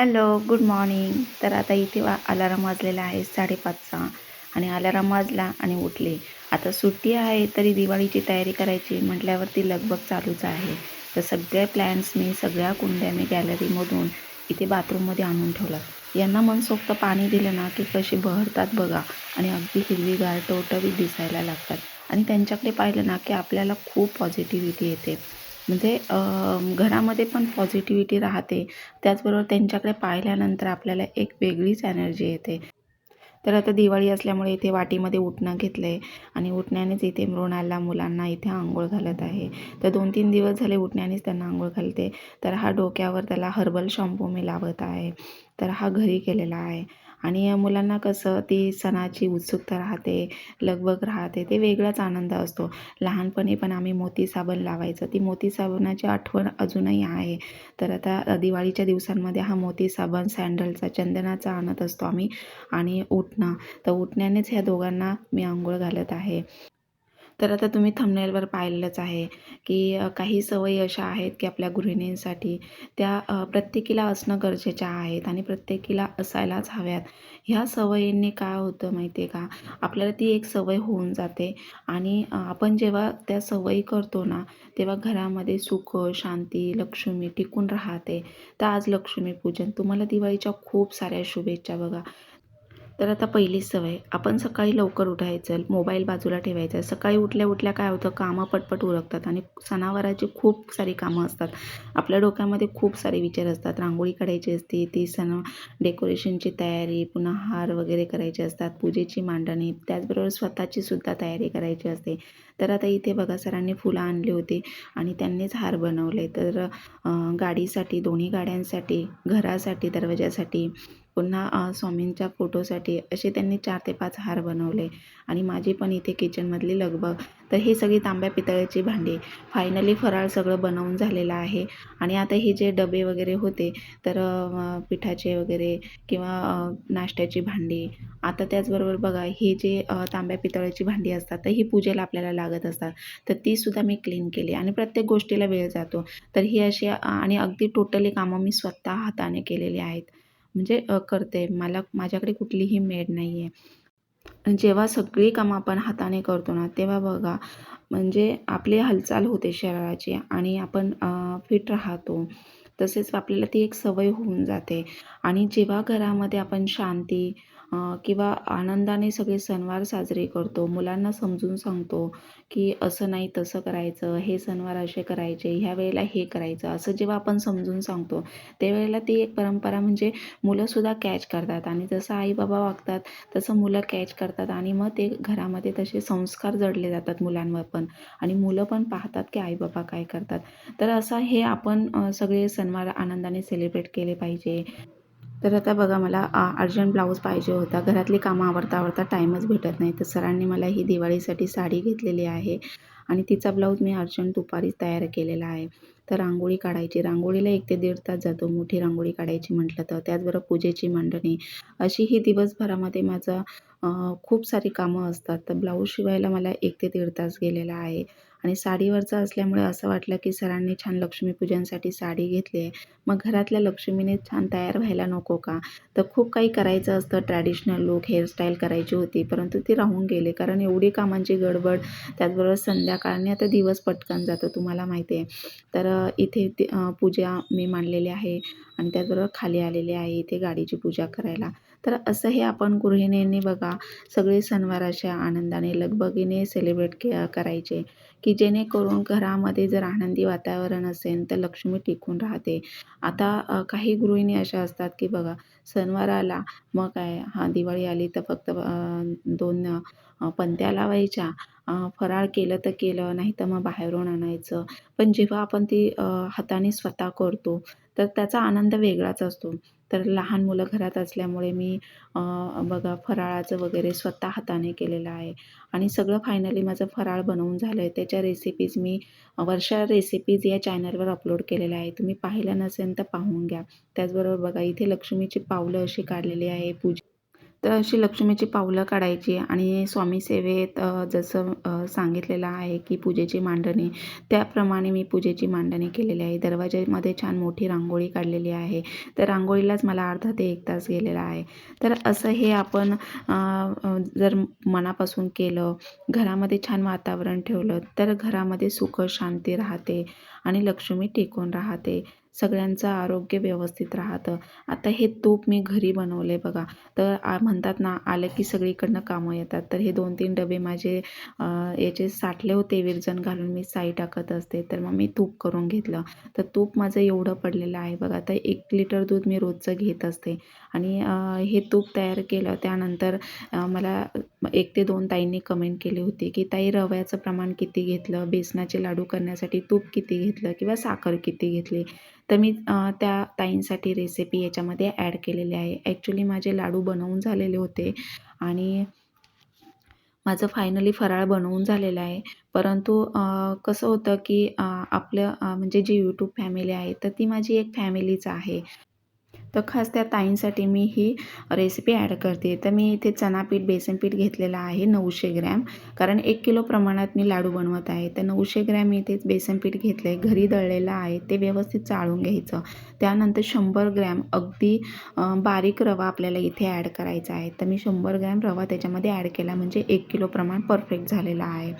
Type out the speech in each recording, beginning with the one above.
Hello good morning. तर आता इथे वा अलाराम वाजलेला आहे साडेपाचचा. आणि अलाराम वाजला आणि उठले. आता सुट्टी आहे तरी दिवाळीची तयारी करायची म्हटल्यावरती लगबग चालूच आहे. तर सगळे प्लॅन्स मी सगळ्या कुंड्या मी गॅलरीमधून इथे बाथरूममध्ये आणून ठेवलं. यांना मनसोक्त पाणी दिलं ना की कशी बहरतात बघा. आणि अगदी हिरवीगार टवटवीत दिसायला लागतात. आणि त्यांच्याकडे पाहिलं ना की आपल्याला खूप पॉझिटिव्हिटी येते. म्हणजे घरामध्ये पण पॉझिटिव्हिटी राहते. त्याचबरोबर त्यांच्याकडे पाहिल्यानंतर आपल्याला एक वेगळीच एनर्जी येते. तर आता दिवाळी असल्यामुळे इथे वाटीमध्ये उठणं घेतलं आहे आणि उठण्यानेच इथे मृणालला मुलांना इथे आंघोळ घालत आहे. तर दोन तीन दिवस झाले उठण्यानेच त्यांना आंघोळ घालते. तर हा डोक्यावर त्याला हर्बल शॅम्पू मी लावत आहे. तर हा घरी केलेला आहे. आणि या मुलांना कसं ती सणाची उत्सुकता राहते लगबग राहते ते वेगळाच आनंद असतो. लहानपणी पण आम्ही मोती साबण लावायचं. ती मोती साबणाची आठवण अजूनही आहे. तर आता दिवाळीच्या दिवसांमध्ये हा मोती साबण सँडलचा चंदनाचा आणत असतो आम्ही आणि उठणं. तर उठण्यानेच ह्या दोघांना मी आंघोळ घालत आहे. तर आता तुम्ही थंबनेलवर पाहिलेलंच आहे की काही सवयी अशा आहेत की आपल्या गृहिणींसाठी त्या प्रत्येकीला असणं गरजेच्या आहेत आणि प्रत्येकीला असायलाच हव्यात. ह्या सवयींनी काय होतं माहिती आहे का? आपल्याला ती एक सवय होऊन जाते आणि आपण जेव्हा त्या सवयी करतो ना तेव्हा घरामध्ये सुख शांती लक्ष्मी टिकून राहते. तर आज लक्ष्मीपूजन तुम्हाला दिवाळीच्या खूप साऱ्या शुभेच्छा बघा. तर आता पहिली सवय. आपण सकाळी लवकर उठायचं मोबाईल बाजूला ठेवायचा. सकाळी उठल्या उठल्या काय होतं कामं पटपट उरकतात आणि सणावाराची खूप सारी कामं असतात. आपल्या डोक्यामध्ये खूप सारे विचार असतात. रांगोळी काढायची असते ती सण डेकोरेशनची तयारी पुन्हा हार वगैरे करायचे असतात पूजेची मांडणी त्याचबरोबर स्वतःची सुद्धा तयारी करायची असते. तर आता इथे बघा सरांनी फुलं आणली होती आणि त्यांनीच हार बनवले. तर गाडीसाठी दोन्ही गाड्यांसाठी घरासाठी दरवाजासाठी पुन्हा स्वामींच्या फोटोसाठी असे त्यांनी चार ते पाच हार बनवले. आणि माझी पण इथे किचनमधली लगबग. तर ही सगळी तांब्या पितळ्याची भांडी. फायनली फराळ सगळं बनवून झालेलं आहे. आणि आता हे जे डबे वगैरे होते तर पिठाचे वगैरे किंवा नाश्त्याची भांडी. आता त्याचबरोबर बघा ही जे तांब्या पितळ्याची भांडी असतात तर ही पूजेला आपल्याला लागत असतात. तर तीसुद्धा मी क्लीन केली. आणि प्रत्येक गोष्टीला वेळ जातो. तर ही अशी आणि अगदी टोटली कामं मी स्वतः हाताने केलेली आहेत. म्हणजे करते. मला माझ्याकडे कुठलीही मेड नाही आहे जेव्हा सगळी कामं आपण हाताने करतो ना तेव्हा बघा म्हणजे आपली हालचाल होते शरीराची आणि आपण फिट राहतो. तसेच आपल्याला ती एक सवय होऊन जाते. आणि जेव्हा घरामध्ये आपण शांती किंवा आनंदाने सगळे सणवार साजरे करतो मुलांना समजून सांगतो की असं नाही तसं करायचं हे सणवार असे करायचे ह्या वेळेला हे करायचं असं जेव्हा आपण समजून सांगतो त्यावेळेला ती एक परंपरा म्हणजे मुलंसुद्धा कॅच करतात. आणि जसं आई बाबा वागतात तसं मुलं कॅच करतात आणि मग ते घरामध्ये तसे संस्कार जडले जातात मुलांवर पण. आणि मुलं पण पाहतात की आई बाबा काय करतात. तर असं हे आपण सगळे सण सणवार आनंदाने सेलिब्रेट केले पाहिजे. तर आता बघा मला अर्जंट ब्लाऊज पाहिजे होता. घरातली कामं आवडता आवडता टाईमच भेटत नाही. तर सरांनी मला ही दिवाळीसाठी साडी घेतलेली आहे आणि तिचा ब्लाऊज मी अर्जंट दुपारीच तयार केलेला आहे. तर रांगोळी काढायची. रांगोळीला एक ते दीड तास जातो. मोठी रांगोळी काढायची म्हटलं तर. त्याचबरोबर पूजेची मांडणी अशी ही दिवसभरामध्ये माझं खूप सारी कामं असतात. तर ब्लाऊज शिवायला मला एक ते दीड तास गेलेला आहे. आणि साडीवरचं असल्यामुळे असं वाटलं की सरांनी छान लक्ष्मीपूजनसाठी साडी घेतली आहे. मग घरातल्या लक्ष्मीने छान तयार व्हायला नको का? तर खूप काही करायचं असतं. ट्रॅडिशनल लुक हेअरस्टाईल करायची होती परंतु ती राहून गेले. कारण एवढी कामांची गडबड त्याचबरोबर संध्याकाळने आता दिवस पटकन जातो तुम्हाला माहिती आहे. तर इथे ती पूजा मी मांडलेली आहे आणि त्याचबरोबर खाली आलेली आहे इथे गाडीची पूजा करायला. तर असं हे आपण गृहिणींनी बघा सगळे सणवाराच्या आनंदाने लगबगीने सेलिब्रेट के करायचे. की जेणेकरून घरामध्ये जर आनंदी वातावरण असेल तर लक्ष्मी टिकून राहते. आता काही गृहिणी अशा असतात की बघा सणवार आला मग काय हां दिवाळी आली तर फक्त दोन पंत्या लावायच्या. फराळ केलं तर केलं नाही तर मग बाहेरून आणायचं. पण जेव्हा आपण ती हाताने स्वतः करतो तर त्याचा आनंद वेगळाच असतो. तर लहान मुलं घरात असल्यामुळे मी बघा फराळाचं वगैरे स्वतः हाताने केलेलं आहे. आणि सगळं फायनली माझं फराळ बनवून झालं आहे त्याच्या रेसिपीज मी वर्षा रेसिपीज या चॅनलवर अपलोड केलेल्या आहे तुम्ही पाहिलं नसेल तर पाहून घ्या. त्याचबरोबर बघा इथे लक्ष्मीची पावलं अशी काढलेली आहे पूजा तर अशी लक्ष्मीची पावलं काढायची आणि स्वामी सेवेत जसं सांगितलेलं आहे की पूजेची मांडणी त्याप्रमाणे मी पूजेची मांडणी केलेली आहे. दरवाजामध्ये छान मोठी रांगोळी काढलेली आहे. तर रांगोळीलाच मला अर्धा ते एक तास गेलेला आहे. तर असं हे आपण जर मनापासून केलं घरामध्ये छान वातावरण ठेवलं तर घरामध्ये सुख शांती राहते आणि लक्ष्मी टिकून राहते. सगळ्यांचं आरोग्य व्यवस्थित राहतं. आता हे तूप मी घरी बनवले बघा. तर म्हणतात ना आलं की सगळीकडनं कामं येतात. तर हे दोन तीन डबे माझे याचे साठले होते विरजन घालून मी साई टाकत असते. तर मग मी तूप करून घेतलं. तर तूप माझं एवढं पडलेलं आहे बघा. तर एक लिटर दूध मी रोजचं घेत असते. आणि हे तूप तयार केलं. त्यानंतर मला मग एक ते दोन ताईंनी कमेंट केली होती की ताई रव्याचं प्रमाण किती घेतलं? बेसनाचे लाडू करण्यासाठी तूप किती घेतलं किंवा साखर किती घेतली? तर मी त्या ताईंसाठी रेसिपी याच्यामध्ये ॲड केलेली आहे. ॲक्च्युली माझे लाडू बनवून झालेले होते आणि माझं फायनली फराळ बनवून झालेलं आहे. परंतु कसं होतं की आपलं म्हणजे जी यूट्यूब फॅमिली आहे तर ती माझी एक फॅमिलीच आहे. तर खास त्या ताईंसाठी मी ही रेसिपी ॲड करते. तर मी इथे चनापीठ बेसनपीठ घेतलेलं आहे नऊशे ग्रॅम. कारण एक किलो प्रमाणात मी लाडू बनवत आहे. तर नऊशे ग्रॅम इथे बेसनपीठ घेतलं आहे घरी दळलेलं आहे. ते व्यवस्थित चाळून घ्यायचं. त्यानंतर शंभर ग्रॅम अगदी बारीक रवा आपल्याला इथे ॲड करायचा आहे. तर मी शंभर ग्रॅम रवा त्याच्यामध्ये ॲड केला. म्हणजे एक किलो प्रमाण परफेक्ट झालेलं आहे.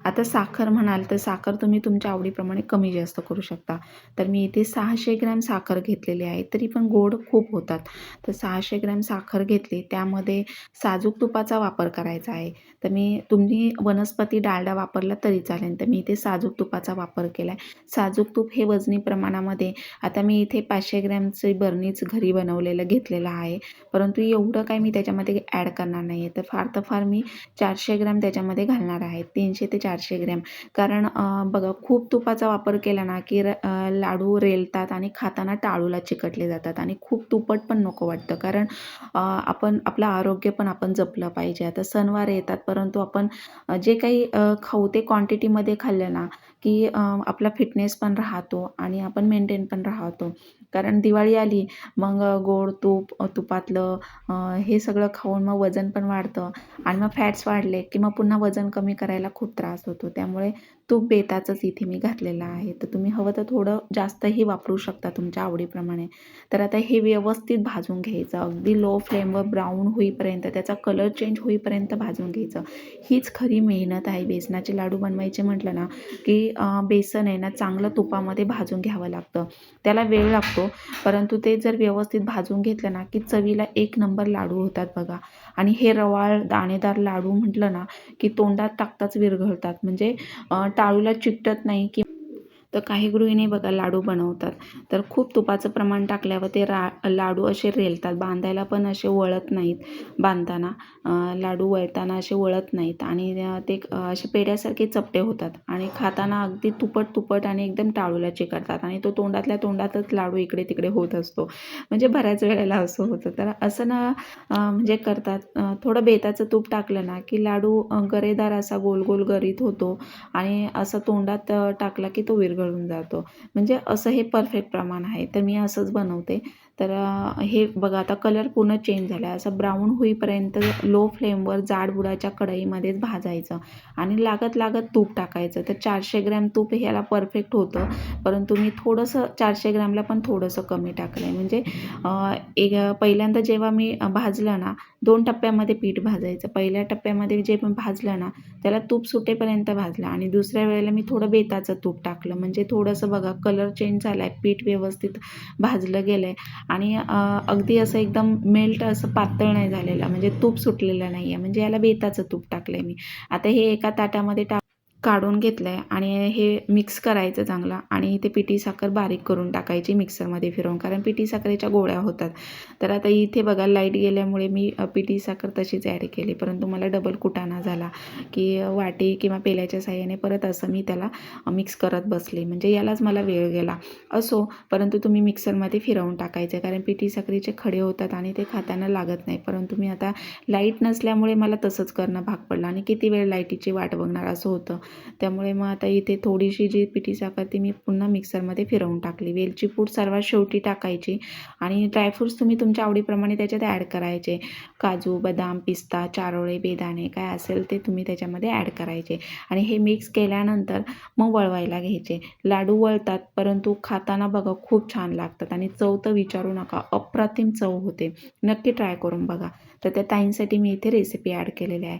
आता साखर म्हणाल तर साखर तुम्ही तुमच्या आवडीप्रमाणे कमी जास्त करू शकता. तर मी इथे सहाशे ग्रॅम साखर घेतलेली आहे तरी पण गोड खूप होतात. तर सहाशे ग्रॅम साखर घेतली त्यामध्ये साजूक तुपाचा वापर करायचा आहे. तर मी तुम्ही वनस्पती डालडा वापरला तरी चालेल तर मी इथे साजूक तुपाचा वापर केला आहे साजूक तूप हे वजनी प्रमाणामध्ये आता मी इथे पाचशे ग्रॅमचे बर्नीच घरी बनवलेलं घेतलेलं आहे. परंतु एवढं काय मी त्याच्यामध्ये ॲड करणार नाही आहे तर फार तर फार मी चारशे ग्रॅम त्याच्यामध्ये घालणार आहे. तीनशे ते चार चारशे ग्रॅम. कारण बघा खूप तुपाचा वापर केला ना की र- लाडू रेलतात आणि खाताना टाळूला चिकटले जातात आणि खूप तुपट पण नको वाटतं. कारण आपण आपलं आरोग्य पण आपण जपलं पाहिजे. आता सणवार येतात परंतु आपण जे काही खाऊ ते क्वांटिटीमध्ये खाल्लं ना की आपला फिटनेस पण राहतो आणि आपण मेंटेन पण राहतो. कारण दिवाळी आली मग गोड तूप तुपातलं हे सगळं खाऊन मग वजन पण वाढतं आणि मग फॅट्स वाढले की मग पुन्हा वजन कमी करायला खूप त्रास होतो. त्यामुळे तूप बेताचंच इथे मी घातलेलं आहे. तर तुम्ही हवं तर थोडं जास्तही वापरू शकता तुमच्या आवडीप्रमाणे. तर आता हे व्यवस्थित भाजून घ्यायचं. अगदी लो फ्लेमवर ब्राऊन होईपर्यंत त्याचा कलर चेंज होईपर्यंत भाजून घ्यायचं. हीच खरी मेहनत आहे. बेसनाचे लाडू बनवायचे म्हटलं ना की बेसन आहे ना चांगलं तुपामध्ये भाजून घ्यावं लागतं. त्याला वेळ लागतो. परंतु ते जर व्यवस्थित भाजून घेतलं ना की चवीला एक नंबर लाडू होतात बघा. आणि हे रवाळ दाणेदार लाडू म्हटलं ना की तोंडात टाकताच विरघळतात. म्हणजे टाळूला चिकटत नाही की तर काही गृहिणी बघा लाडू बनवतात. तर खूप तुपाचं प्रमाण टाकल्यावर ते रा लाडू असे रेलतात. बांधायला पण असे वळत नाहीत. बांधताना लाडू वळताना असे वळत नाहीत. आणि ते असे पेढ्यासारखे चपटे होतात. आणि खाताना अगदी तुपट तुपट आणि एकदम टाळूला चिकटतात. आणि तो तोंडातल्या तोंडातच लाडू इकडे तिकडे होत असतो. म्हणजे बऱ्याच वेळेला असं होतं. तर असं ना म्हणजे करतात. थोडं बेताचं तूप टाकलं ना की लाडू गरेदार असा गोल गोल गरीत होतो. आणि असं तोंडात टाकला की तो विरघळून जातो. म्हणजे असं हे परफेक्ट प्रमाण आहे. तर मी असंच बनवते. तर हे बघा आता कलर पूर्ण चेंज झाला आहे असं ब्राऊन होईपर्यंत लो फ्लेमवर जाड बुडाच्या कढईमध्येच भाजायचं आणि लागत लागत तूप टाकायचं. तर चारशे ग्रॅम तूप ह्याला परफेक्ट होतं. परंतु मी थोडंसं चारशे ग्रॅमला पण थोडंसं कमी टाकलं आहे म्हणजे एक पहिल्यांदा जेव्हा मी भाजलं ना दोन टप्प्यामध्ये पीठ भाजायचं. पहिल्या टप्प्यामध्ये जे पण भाजलं ना त्याला तूप सुटेपर्यंत भाजलं आणि दुसऱ्या वेळेला मी थोडं बेताचं तूप टाकलं. म्हणजे थोडंसं बघा कलर चेंज झाला आहे पीठ व्यवस्थित भाजलं गेलं आहे आणि अगदी असं एकदम मेल्ट असं पातळ नाही झालेलं. म्हणजे तूप सुटलेलं नाही आहे म्हणजे याला बेताचं तूप टाकलं आहे मी. आता हे एका ताटामध्ये टाक काढून घेतलं आहे आणि हे मिक्स करायचं चांगलं आणि इथे पिठी साखर बारीक करून टाकायची मिक्सरमध्ये फिरवून. कारण पिठी साखरेच्या गोळ्या होतात. तर आता इथे बघा लाइट गेल्यामुळे मी पिठी साखर तशीच ॲड केली. परंतु मला डबल कुटाणा झाला की वाटी किंवा पेल्याच्या साह्याने परत असं मी त्याला मिक्स करत बसले. म्हणजे यालाच मला वेळ गेला. असो परंतु तुम्ही मिक्सरमध्ये फिरवून टाकायचं कारण पिठी साखरेचे खडे होतात आणि ते खाताना लागत नाही. परंतु मी आता लाइट नसल्यामुळे मला तसंच करणं भाग पडलं. आणि किती वेळ लाईटीची वाट बघणार असं होतं. त्यामुळे मग आता इथे थोडीशी जी पिठी साखर ती मी पुन्हा मिक्सरमध्ये फिरवून टाकली. वेलची पूड सर्वात शेवटी टाकायची आणि ड्रायफ्रूट्स तुम्ही तुमच्या आवडीप्रमाणे त्याच्यात ॲड करायचे. काजू बदाम पिस्ता चारोळे बेदाणे काय असेल ते तुम्ही त्याच्यामध्ये ॲड करायचे. आणि हे मिक्स केल्यानंतर मग वळवायला घ्यायचे. लाडू वळतात परंतु खाताना बघा खूप छान लागतात आणि चव तर विचारू नका अप्रतिम चव होते. नक्की ट्राय करून बघा. तर त्या ताईंसाठी मी इथे रेसिपी ॲड केलेली आहे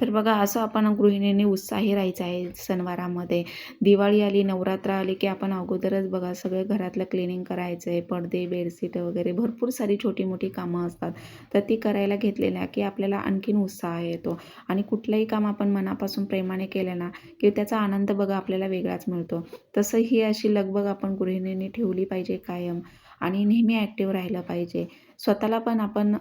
तर बघा असं आपण गृहिणीने उत्साही राहायचं आहे सणवारामध्ये. दिवाळी आली नवरात्र आली की आपण अगोदरच बघा सगळं घरातलं क्लिनिंग करायचं आहे पडदे बेडशीट वगैरे भरपूर सारी छोटी मोठी कामं असतात. तर ती करायला घेतलेल्या की आपल्याला आणखीन उत्साह येतो. आणि कुठलंही काम आपण मनापासून प्रेमाने केलं ना की त्याचा आनंद बघा आपल्याला वेगळाच मिळतो. तसं ही अशी लगबग आपण गृहिणीने ठेवली पाहिजे कायम. आणि नेहमी ॲक्टिव्ह राहिलं पाहिजे. स्वतःला पण आपण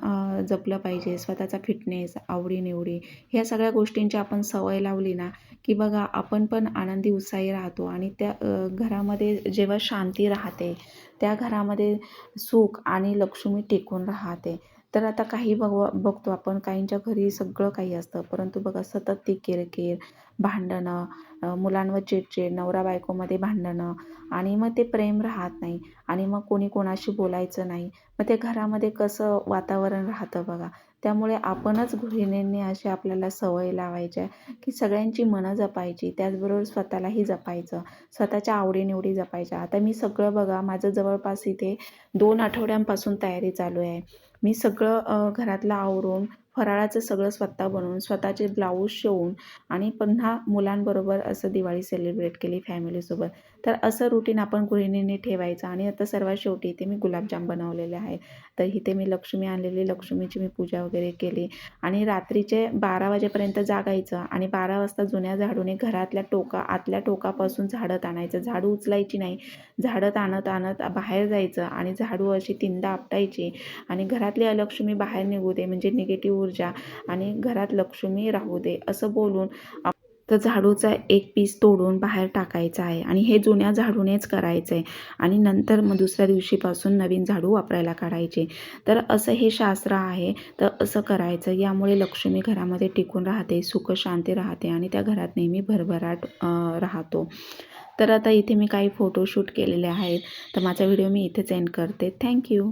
जपलं पाहिजे. स्वतःचा फिटनेस आवडीनिवडी ह्या सगळ्या गोष्टींची आपण सवय लावली ना की बघा आपण पण आनंदी उत्साही राहतो आणि त्या घरामध्ये जेव्हा शांती राहते त्या घरामध्ये सुख आणि लक्ष्मी टिकून राहते. तर आता काही बघ बघतो आपण काहींच्या घरी सगळं काही असतं. परंतु बघा सतत ती किरकिर भांडणं मुलांवर चिडचिड नवरा बायकोमध्ये भांडणं आणि मग ते प्रेम राहत नाही आणि मग कोणी कोणाशी बोलायचं नाही. मग ते घरामध्ये कसं वातावरण राहतं बघा. त्यामुळे आपणच गृहिणींनी अशी आपल्याला सवय लावायच्या की सगळ्यांची मनं जपायची त्याचबरोबर स्वतःलाही जपायचं स्वतःच्या आवडीनिवडी जपायच्या. आता मी सगळं बघा माझं जवळपास इथे दोन आठवड्यांपासून तयारी चालू आहे. मी सगळं घरातलं आवरून फराळाचं सगळं स्वतः बनवून स्वतःचे ब्लाऊज शिवून आणि पुन्हा मुलांबरोबर असं दिवाळी सेलिब्रेट केली फॅमिलीसोबत. तर असं रुटीन आपण गृहिणीने ठेवायचं आणि आता सर्वात शेवटी इथे मी गुलाबजाम बनवलेले आहे. तर इथे मी लक्ष्मी आणलेली लक्ष्मीची मी पूजा वगैरे केली आणि रात्रीचे बारा वाजेपर्यंत जागायचं आणि बारा वाजता जुन्या झाडूने घरातल्या टोका आतल्या टोकापासून झाडत आणायचं झाडू उचलायची नाही. झाडत आणत आणत बाहेर जायचं आणि झाडू अशी तीनदा आपटायची आणि घरात घरातली अलक्ष्मी बाहेर निघू दे म्हणजे निगेटिव्ह ऊर्जा आणि घरात लक्ष्मी राहू दे असं बोलून तर झाडूचा एक पीस तोडून बाहेर टाकायचा आहे. आणि हे जुन्या झाडूनेच करायचं आहे. आणि नंतर मग दुसऱ्या दिवशीपासून नवीन झाडू वापरायला काढायचे. तर असं हे शास्त्र आहे. तर असं करायचं. यामुळे लक्ष्मी घरामध्ये टिकून राहते सुख शांती राहते आणि त्या घरात नेहमी भरभराट राहतो. तर आता इथे मी काही फोटोशूट केलेले आहेत. तर माझा व्हिडिओ मी इथेच एंड करते. थँक्यू